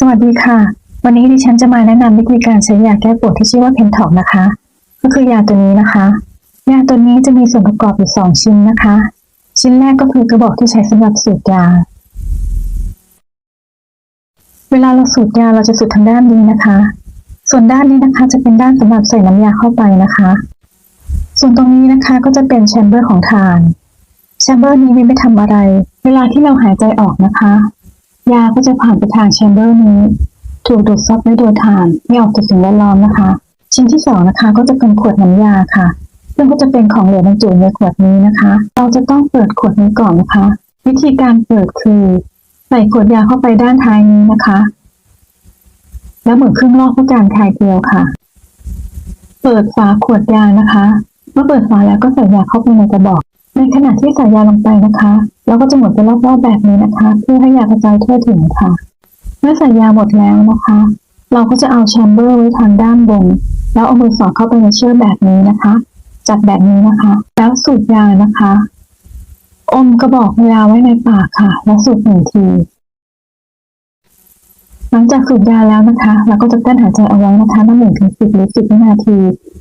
สวัสดีค่ะ วันนี้ดิฉันจะมาแนะนำวิธีการใช้ยาแก้ปวดที่ชื่อว่าเพนท็อกนะคะ ก็คือยาตัวนี้นะคะ ยาตัวนี้จะมีส่วนประกอบอยู่สองชิ้นนะคะ ชิ้นแรกก็คือกระบอกที่ใช้สำหรับสูดยา เวลาเราสูดยาเราจะสูดทางด้านนี้นะคะ ส่วนด้านนี้นะคะจะเป็นด้านสำหรับใส่น้ำยาเข้าไปนะคะ ส่วนตรงนี้นะคะก็จะเป็นแชมเบอร์ของทานแชมเบอร์นี้ไม่ทำอะไร เวลาที่เราหายใจออกนะคะ ยาก็จะผ่านไปทางแชมเบอร์นี้ถูกดูดซับด้วยโดยทานไม่ออกจากสิ่งแวดล้อมนะคะ ชิ้นที่สองนะคะ ก็จะเป็นขวดน้ำยาค่ะ ซึ่งก็จะเป็นของเหลวบรรจุในขวดนี้นะคะ เราจะต้องเปิดขวดนี้ก่อนนะคะ วิธีการเปิดคือ ใส่ขวดยาเข้าไปด้านท้ายนี้นะคะ แล้วหมุนครึ่งรอบเพื่อการคายเกลียวค่ะ เปิดฝาขวดยานะคะ เมื่อเปิดฝาแล้วก็ใส่ยาเข้าไปในกระบอก ในขณะที่ใส่ยาลงไปนะคะเราก็จะหมุนไปรอบๆแบบนี้นะคะ เพื่อให้ยากระจายทั่วถึงค่ะ เมื่อใส่ยาหมดแล้วนะคะ เราก็จะเอาแชมเบอร์ไว้ทางด้านบน แล้วเอามือสอดเข้าไปในเชือกแบบนี้นะคะ จับแบบนี้นะคะ แล้วสูบยานะคะ อมกระบอกยาไว้ในปากค่ะ แล้วสูบหนึ่งที ลังจากสูดยาแล้วนะคะ เราก็จะกั้นหายใจเอาไว้นะคะนับหนึ่งถึงสิบหรือสิบวินาที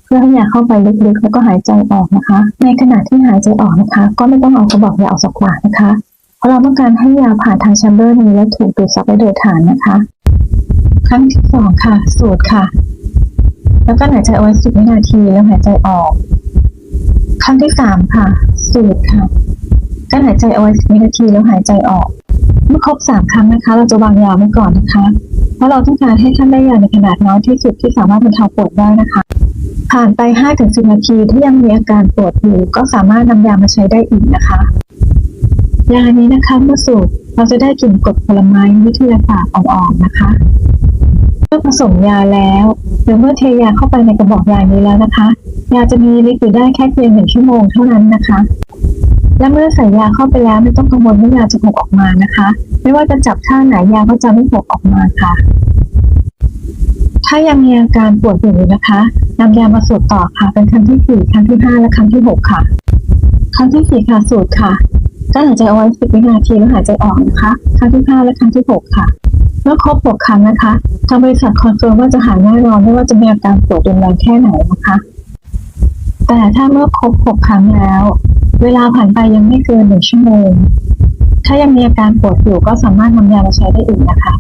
เพื่อให้ยาเข้าไปลึกๆ แล้วก็หายใจออกนะคะ ในขณะที่หายใจออกนะคะ ก็ไม่ต้องเอากระบอกยาออกจากปากนะคะ เพราะเราต้องการให้ยาผ่านทางแชมเบอร์นี้และถูกดูดซับไปโดยฐานนะคะ ครั้งที่สองค่ะ สูดค่ะ แล้วก็หายใจเอาไว้สิบวินาทีแล้วหายใจออก ครั้งที่สามค่ะ สูดค่ะกั้นหายใจเอาไว้สิบวินาทีแล้วหายใจออก อครบสามครั้งนะคะ เราจะวางยาไว้ก่อนนะคะ เพราะเราต้องการให้ท่านได้ยาในขนาดน้อยที่สุดที่สามารถบรรเทาปวดได้นะคะ ผ่านไป5ถึง10นาทีที่ยังมีอาการปวดอยู่ ก็สามารถนำยามาใช้ได้อีกนะคะยานี้นะคะเมื่อสูบเราจะได้กลิ่นกรดผลไม้วิทยาศาสตร์อ่อนๆนะคะเมื่อผสมยาแล้วหรือเมื่อเทยาเข้าไปในกระบอกยานี้แล้วนะคะ ยาจะมีฤทธิ์อยู่ได้แค่เพียงหนึ่งชั่วโมงเท่านั้นนะคะ และเมื่อใส่ยาเข้าไปแล้วไม่ต้องกังวลว่ายาจะหกออกมานะคะ ไม่ว่าจะจับท่าไหนยาก็จะไม่หกออกมาค่ะ ถ้ายังมีอาการปวดอยู่นะคะนำยามาสูดต่อค่ะ เป็นครั้งที่สี่ครั้งที่ห้าและครั้งที่หกค่ะ ครั้งที่สี่ค่ะสูดค่ะก็หายใจเอาไว้สิบวินาทีแล้วหายใจออกนะคะ ครั้งที่ห้าและครั้งที่หกค่ะเมื่อครบหกครั้งนะคะทางบริษัทคอนเฟิร์มว่าจะหายแน่นอนไม่ว่าจะมีอาการปวดรุนแรงแค่ไหนนะคะ แต่ถ้าเมื่อครบหกครั้งแล้ว เวลาผ่านไปยังไม่เกินหนึ่งชั่วโมง ถ้ายังมีอาการปวดอยู่ก็สามารถนำยามาใช้ได้อีกนะคะ